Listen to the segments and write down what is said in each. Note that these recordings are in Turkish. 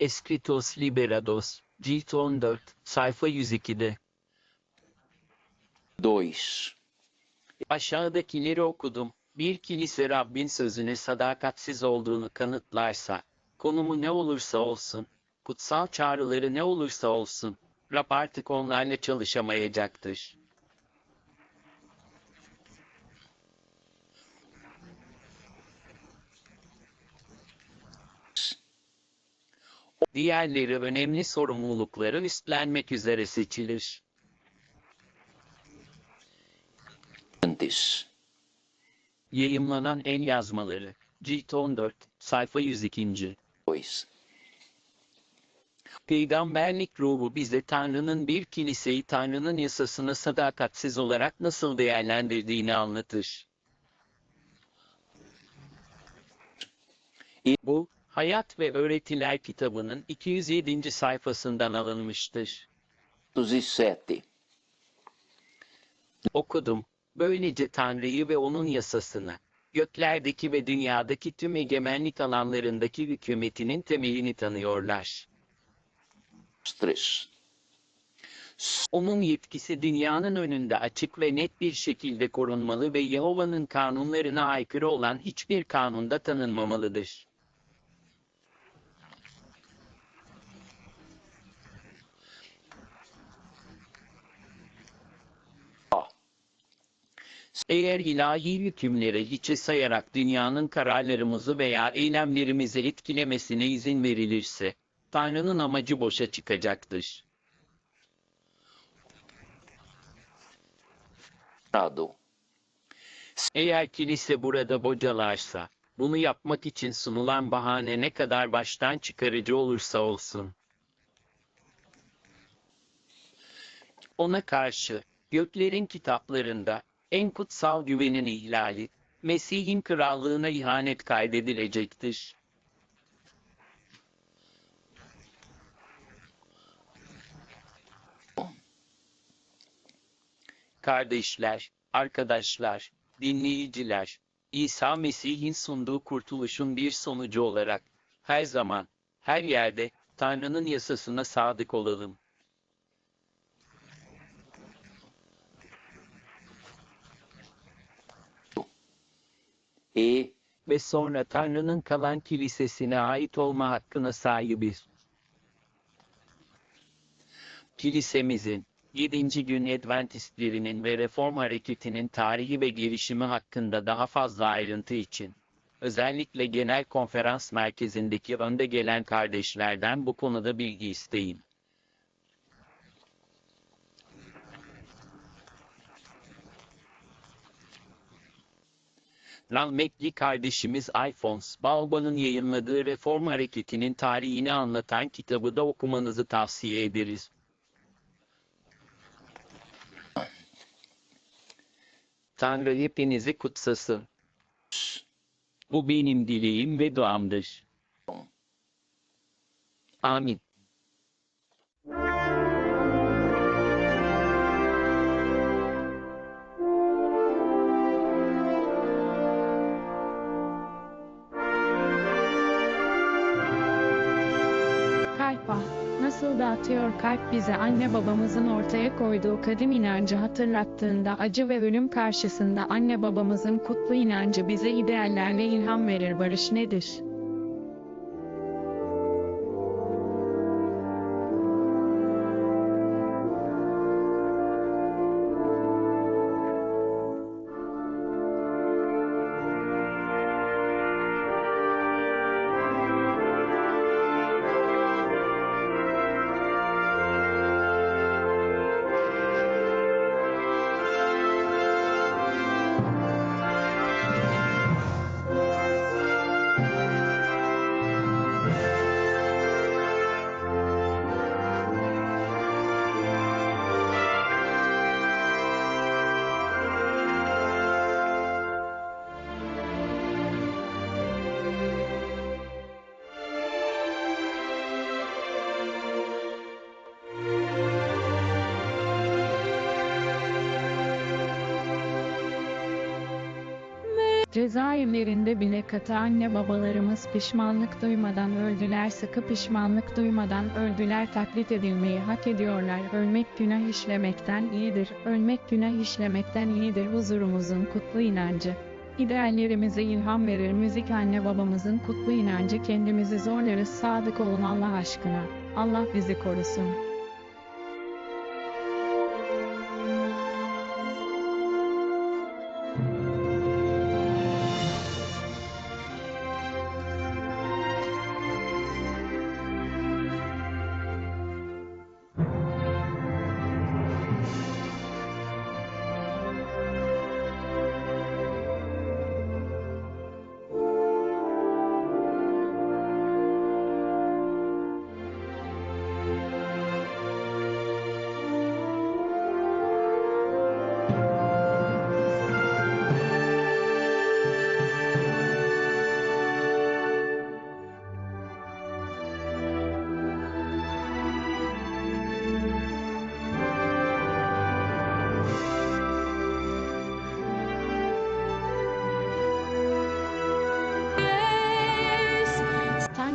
Escritos Liberados, cilt 14, sayfa 102'de. 2. Aşağıdakileri okudum. Bir kilise Rabbin sözüne sadakatsiz olduğunu kanıtlarsa, konumu ne olursa olsun, kutsal çağrıları ne olursa olsun, Rab artık onlarla çalışamayacaktır. Diğerleri önemli sorumlulukları üstlenmek üzere seçilir. Yayımlanan el yazmaları. Cilt 14, sayfa 102. 2. Peygamberlik ruhu bize Tanrı'nın bir kiliseyi Tanrı'nın yasasına sadakatsiz olarak nasıl değerlendirdiğini anlatır. Bu, Hayat ve Öğretiler kitabının 207. sayfasından alınmıştır. 207. Okudum. Böylece Tanrı'yı ve onun yasasını, göklerdeki ve dünyadaki tüm egemenlik alanlarındaki hükümetinin temelini tanıyorlar. 3. Onun yetkisi dünyanın önünde açık ve net bir şekilde korunmalı ve Yehova'nın kanunlarına aykırı olan hiçbir kanunda tanınmamalıdır. Eğer ilahi hükümleri hiçe sayarak dünyanın kararlarımızı veya eylemlerimizi etkilemesine izin verilirse, Tanrı'nın amacı boşa çıkacaktır. Rado. Eğer kilise burada bocalarsa, bunu yapmak için sunulan bahane ne kadar baştan çıkarıcı olursa olsun. Ona karşı, göklerin kitaplarında, en kutsal güvenin ihlali, Mesih'in krallığına ihanet kaydedilecektir. Kardeşler, arkadaşlar, dinleyiciler, İsa Mesih'in sunduğu kurtuluşun bir sonucu olarak, her zaman, her yerde, Tanrı'nın yasasına sadık olalım. E. Ve sonra Tanrı'nın kalan kilisesine ait olma hakkına sahibiz. Kilisemizin, 7. gün Adventistlerinin ve Reform Hareketi'nin tarihi ve gelişimi hakkında daha fazla ayrıntı için, özellikle genel konferans merkezindeki önde gelen kardeşlerden bu konuda bilgi isteyin. Rahmetli kardeşimiz Alphonse Balba'nın yayınladığı Reform Hareketi'nin tarihini anlatan kitabı da okumanızı tavsiye ederiz. Tanrı hepinizi kutsasın. Bu benim dileğim ve duamdır. Amin. Nasıl da atıyor kalp bize anne babamızın ortaya koyduğu kadim inancı hatırlattığında acı ve ölüm karşısında anne babamızın kutlu inancı bize ideallerle ilham verir barış nedir? Cezaevlerinde bile katı anne babalarımız pişmanlık duymadan öldüler sıkı pişmanlık duymadan öldüler taklit edilmeyi hak ediyorlar ölmek günah işlemekten iyidir ölmek günah işlemekten iyidir huzurumuzun kutlu inancı. İdeallerimize ilham verir müzik anne babamızın kutlu inancı kendimizi zorlarız sadık olun Allah aşkına. Allah bizi korusun.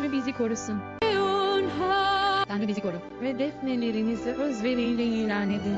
Tanrı bizi korusun. Tanrı bizi koru. Ve defnelerinizi özveriyle ilan edin.